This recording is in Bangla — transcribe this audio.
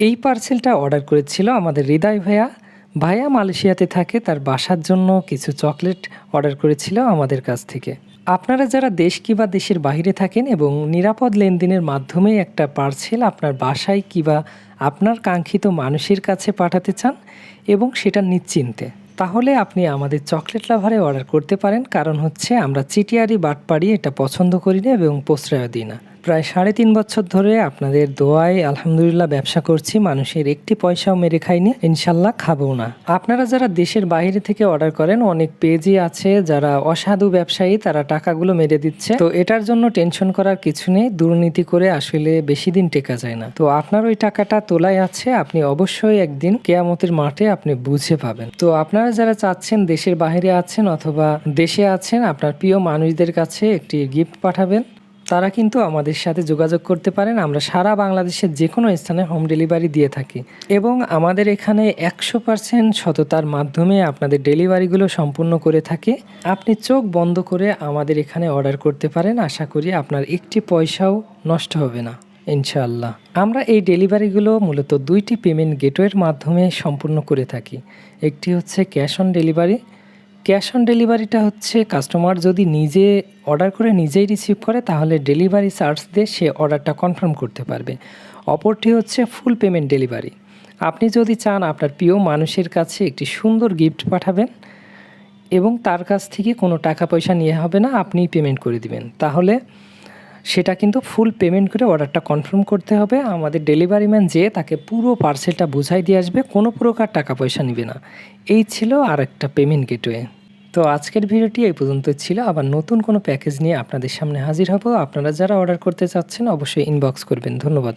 এই পার্সেলটা অর্ডার করেছিল আমাদের হৃদয় ভাইয়া। ভাইয়া মালয়েশিয়াতে থাকে, তার বাসার জন্য কিছু চকলেট অর্ডার করেছিল আমাদের কাছ থেকে। আপনারা যারা দেশ কিবা দেশের বাইরে থাকেন এবং নিরাপদ লেনদেনের মাধ্যমে একটা পার্সেল আপনার বাসায় কিবা আপনার কাঙ্ক্ষিত মানুষের কাছে পাঠাতে চান এবং সেটা নিশ্চিন্তে, তাহলে আপনি আমাদের চকলেট লাভারে অর্ডার করতে পারেন। কারণ হচ্ছে আমরা চিটিয়ারি, বাটপাড়ি এটা পছন্দ করি না এবং প্রশ্রয় দিই না। প্রায় সাড়ে তিন বছর ধরে আপনাদের দোয়ায় আলহামদুলিল্লাহ ব্যবসা করছি, মানুষের একটি পয়সাও মেরে খাইনি, ইনশাল্লাহ খাব না। আপনারা যারা দেশের বাইরে থেকে অর্ডার করেন, অনেক পেজই আছে যারা অসাধু ব্যবসায়ী, তারা টাকাগুলো মেরে দিচ্ছে। তো এটার জন্য টেনশন করার কিছু নেই, দুর্নীতি করে আসলে বেশি দিন টেকা যায় না। তো আপনার ওই টাকাটা তোলাই আছে, আপনি অবশ্যই একদিন কেয়ামতের মাঠে আপনি বুঝে পাবেন। তো আপনারা যারা চাচ্ছেন দেশের বাইরে আছেন অথবা দেশে আছেন, আপনার প্রিয় মানুষদের কাছে একটি গিফট পাঠাবেন। তারা কিন্তু আমাদের সাথে যোগাযোগ করতে পারেন। আমরা সারা বাংলাদেশের যে কোনো স্থানে হোম ডেলিভারি দিয়ে থাকি। এবং আমাদের এখানে একশো পার্সেন্ট সততার মাধ্যমে আপনাদের ডেলিভারিগুলো সম্পূর্ণ করে থাকি। আপনি চোখ বন্ধ করে আমাদের এখানে অর্ডার করতে পারেন। আশা করি আপনার একটি পয়সাও নষ্ট হবে না, ইনশাআল্লাহ। আমরা এই ডেলিভারিগুলো মূলত দুইটি পেমেন্ট গেটওয়ের মাধ্যমে সম্পূর্ণ করে থাকি। একটি হচ্ছে cash on delivery cash on ডেলিভারিটা হচ্ছে কাস্টমার যদি নিজে অর্ডার করে নিজেই রিসিভ করে, তাহলে ডেলিভারি চার্জ দিয়ে সে অর্ডারটা কনফার্ম করতে পারবে। অপরটি হচ্ছে ফুল পেমেন্ট ডেলিভারি। আপনি যদি চান আপনার প্রিয় মানুষের কাছে একটি সুন্দর গিফট পাঠাবেন এবং তার কাছ থেকে কোনো টাকা পয়সা নিয়ে হবে না, আপনিই পেমেন্ট করে দিবেন। তাহলে সেটা কিন্তু ফুল পেমেন্ট করে অর্ডারটা কনফার্ম করতে হবে। আমাদের ডেলিভারি ম্যান যেয়ে তাকে পুরো পার্সেলটা বুঝাই দিয়ে আসবে, কোনো প্রকার টাকা পয়সা নেবে না। এই ছিল আর একটা পেমেন্ট গেটওয়ে। তো আজকের ভিডিওটি এই পর্যন্ত ছিল। আবার নতুন কোনো প্যাকেজ নিয়ে আপনাদের সামনে হাজির হব। আপনারা যারা অর্ডার করতে চাচ্ছেন, অবশ্যই ইনবক্স করবেন। ধন্যবাদ।